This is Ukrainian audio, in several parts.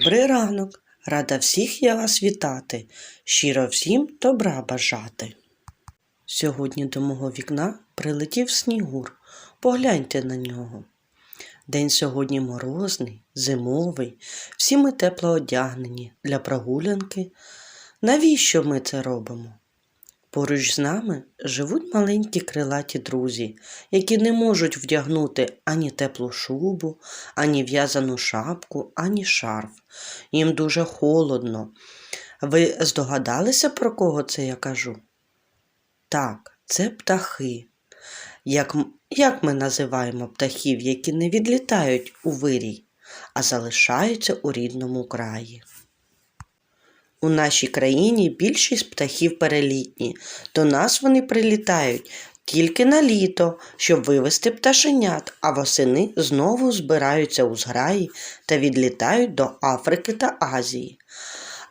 Добрий ранок! Рада всіх я вас вітати, щиро всім добра бажати. Сьогодні до мого вікна прилетів снігур. Погляньте на нього. День сьогодні морозний, зимовий, всі ми тепло одягнені для прогулянки. Навіщо ми це робимо? Поруч з нами живуть маленькі крилаті друзі, які не можуть вдягнути ані теплу шубу, ані в'язану шапку, ані шарф. Їм дуже холодно. Ви здогадалися, про кого це я кажу? Так, це птахи. Як, як ми називаємо птахів, які не відлітають у вирій, а залишаються у рідному краї? У нашій країні більшість птахів перелітні. До нас вони прилітають тільки на літо, щоб вивести пташенят, а восени знову збираються у зграї та відлітають до Африки та Азії.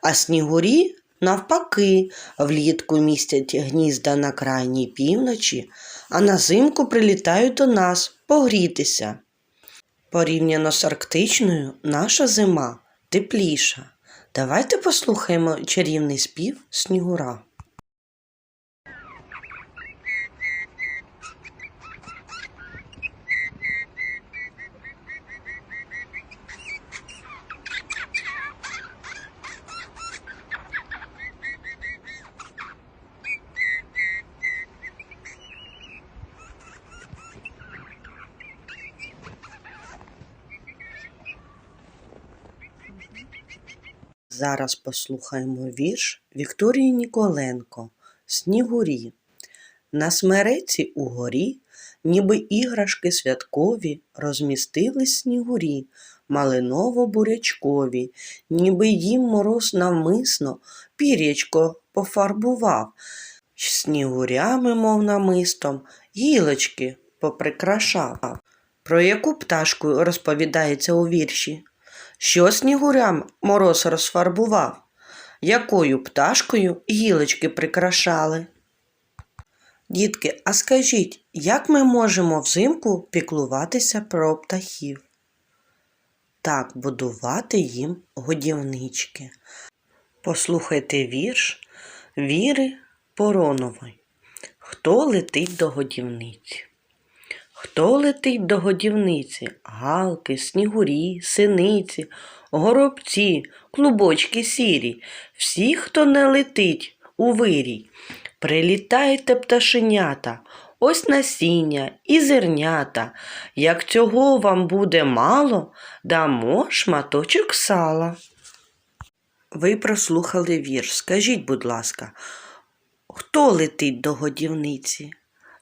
А снігурі, навпаки, влітку містять гнізда на крайній півночі, а на зимку прилітають до нас погрітися. Порівняно з арктичною, наша зима тепліша. Давайте послухаємо чарівний спів снігура. Зараз послухаємо вірш Вікторії Ніколенко Снігурі. На смереці угорі, ніби іграшки святкові, розмістились снігурі, малиново-бурячкові, ніби їм мороз навмисно пір'ячко пофарбував, снігурями, мов намистом, гілочки поприкрашав. Про яку пташку розповідається у вірші? Що снігурям мороз розфарбував? Якою пташкою гілочки прикрашали? Дітки, а скажіть, як ми можемо взимку піклуватися про птахів? Так, будувати їм годівнички. Послухайте вірш Віри Поронової. Хто летить до годівниці? Хто летить до годівниці? Галки, снігурі, синиці, горобці, клубочки сірі. Всі, хто не летить у вирій. Прилітайте, пташенята, ось насіння і зернята. Як цього вам буде мало, дамо шматочок сала. Ви прослухали вірш. Скажіть, будь ласка, хто летить до годівниці?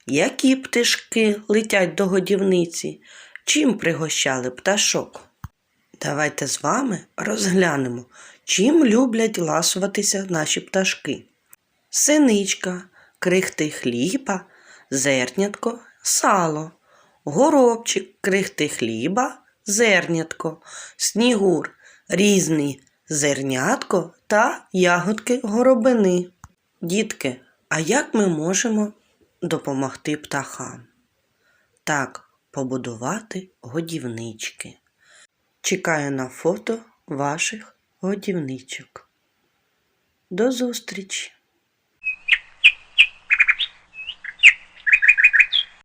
Які пташки летять до годівниці? Чим пригощали пташок? Давайте з вами розглянемо, чим люблять ласуватися наші пташки. Синичка, крихти хліба, зернятко, сало, горобчик, крихти хліба, зернятко, снігур, різний зернятко та ягодки горобини. Дітки, а як ми можемо допомогти птахам? Так, побудувати годівнички. Чекаю на фото ваших годівничок. До зустрічі!